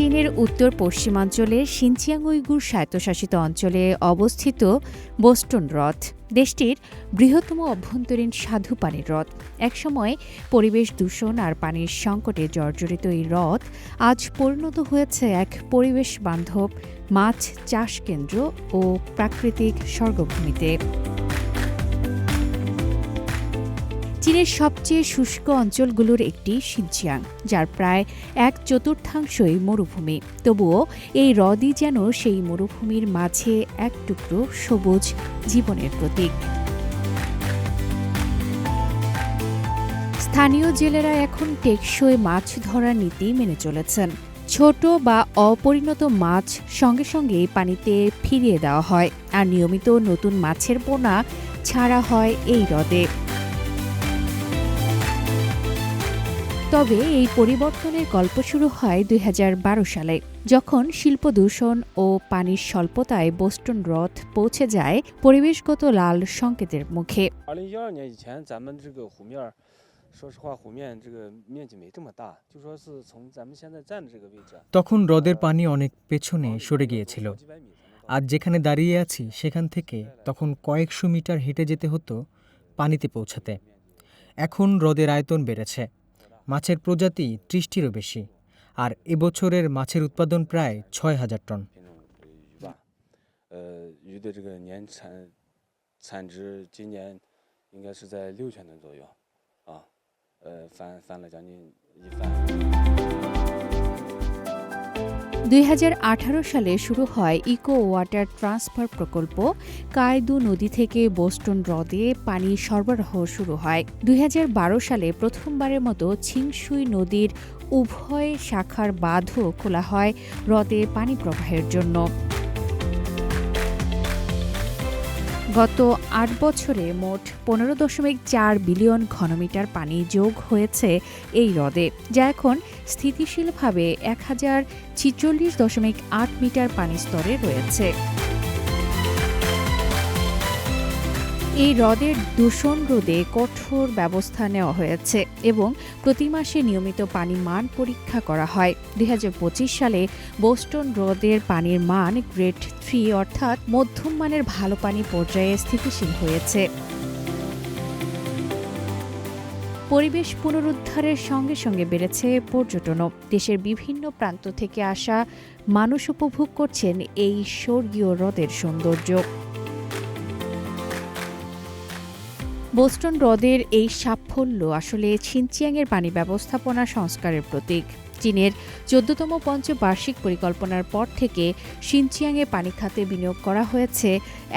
চীনের উত্তর পশ্চিমাঞ্চলে সিনচিয়াং উইগুর স্বায়ত্তশাসিত অঞ্চলে অবস্থিত বোস্টন হ্রদ, দেশটির বৃহত্তম অভ্যন্তরীণ সাধু পানির হ্রদ। একসময় পরিবেশ দূষণ আর পানির সংকটে জর্জরিত এই হ্রদ আজ পরিণত হয়েছে এক পরিবেশ বান্ধব মাছ চাষ কেন্দ্র ও প্রাকৃতিক স্বর্গভূমিতে। চীনের সবচেয়ে শুষ্ক অঞ্চলগুলোর একটি সিনচিয়াং, যার প্রায় এক চতুর্থাংশই মরুভূমি। তবুও এই হ্রদই যেন সেই মরুভূমির মাঝে এক টুকরো সবুজ জীবনের প্রতীক। স্থানীয় জেলেরা এখন টেকসই মাছ ধরার নীতি মেনে চলেছেন। ছোট বা অপরিণত মাছ সঙ্গে সঙ্গে পানিতে ফিরিয়ে দেওয়া হয়, আর নিয়মিত নতুন মাছের পোনা ছাড়া হয় এই হ্রদে। তবে এই পরিবর্তনের গল্প শুরু হয় দুই হাজার বারো সালে, যখন শিল্প দূষণ ও পানির স্বল্পতায় বোস্টন রথ পৌঁছে যায় পরিবেশগত লাল সংকেতের মুখে। তখন হ্রদের পানি অনেক পেছনে সরে গিয়েছিল। আজ যেখানে দাঁড়িয়ে আছি সেখান থেকে তখন কয়েকশো মিটার হেঁটে যেতে হতো পানিতে পৌঁছাতে। এখন হ্রদের আয়তন বেড়েছে। মাছের প্রজাতি ত্রিশটিরও বেশি আর এবছরের মাছের উৎপাদন প্রায় ছয় হাজার টন। 品 দুই হাজার আঠারো সালে শুরু হয় ইকো ওয়াটার ট্রান্সফার প্রকল্প। কায়দু নদী থেকে বোস্টন হ্রদে পানি সরবরাহ শুরু হয়। দুই হাজার বারো সালে প্রথমবারের মতো ছিংসুই নদীর উভয় শাখার বাঁধও খোলা হয় হ্রদে পানি প্রবাহের জন্য। গত আট বছরে মোট পনেরো দশমিক চার বিলিয়ন ঘনমিটার পানি যোগ হয়েছে এই হ্রদে, যা এখন স্থিতিশীলভাবে এক হাজার ছিচল্লিশ দশমিক আট মিটার পানি স্তরে রয়েছে। এই হ্রদের দূষণ রোধে কঠোর ব্যবস্থা নেওয়া হয়েছে এবং প্রতি মাসে নিয়মিত পানি মান পরীক্ষা করা হয়। দুই হাজার পঁচিশ সালে বোস্টন হ্রদের পানির মান গ্রেড থ্রি অর্থাৎ মধ্যম মানের ভালো পানি পর্যায়ে স্থিতিশীল হয়েছে। পরিবেশ পুনরুদ্ধারের সঙ্গে সঙ্গে বেড়েছে পর্যটনও। দেশের বিভিন্ন প্রান্ত থেকে আসা মানুষ উপভোগ করছেন এই স্বর্গীয় হ্রদের সৌন্দর্য। বোস্টন হ্রদের এই সাফল্য আসলে ছিনচিয়াংয়ের পানি ব্যবস্থাপনা সংস্কারের প্রতীক। চীনের চোদ্দতম পঞ্চবার্ষিক পরিকল্পনার পর থেকে সিনচিয়াংয়ে পানি খাতে বিনিয়োগ করা হয়েছে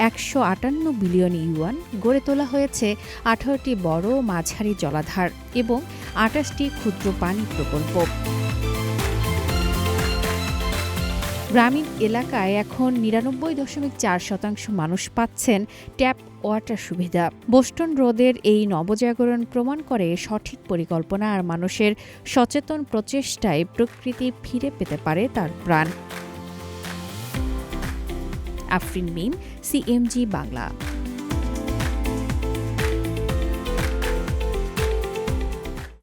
একশো আটান্ন বিলিয়ন ইউয়ান, গড়ে তোলা হয়েছে আঠারোটি বড় মাঝারি জলাধার এবং আটাশটি ক্ষুদ্র পানি প্রকল্প। গ্রামীণ এলাকায় এখন নিরানব্বই দশমিক চার শতাংশ মানুষ পাচ্ছেন ট্যাপ ওয়াটার সুবিধা। বোস্টন রোদের এই নবজাগরণ প্রমাণ করে সঠিক পরিকল্পনা আর মানুষের সচেতন প্রচেষ্টায় প্রকৃতি ফিরে পেতে পারে তার প্রাণ। আফরিন মিম, সিএমজি বাংলা।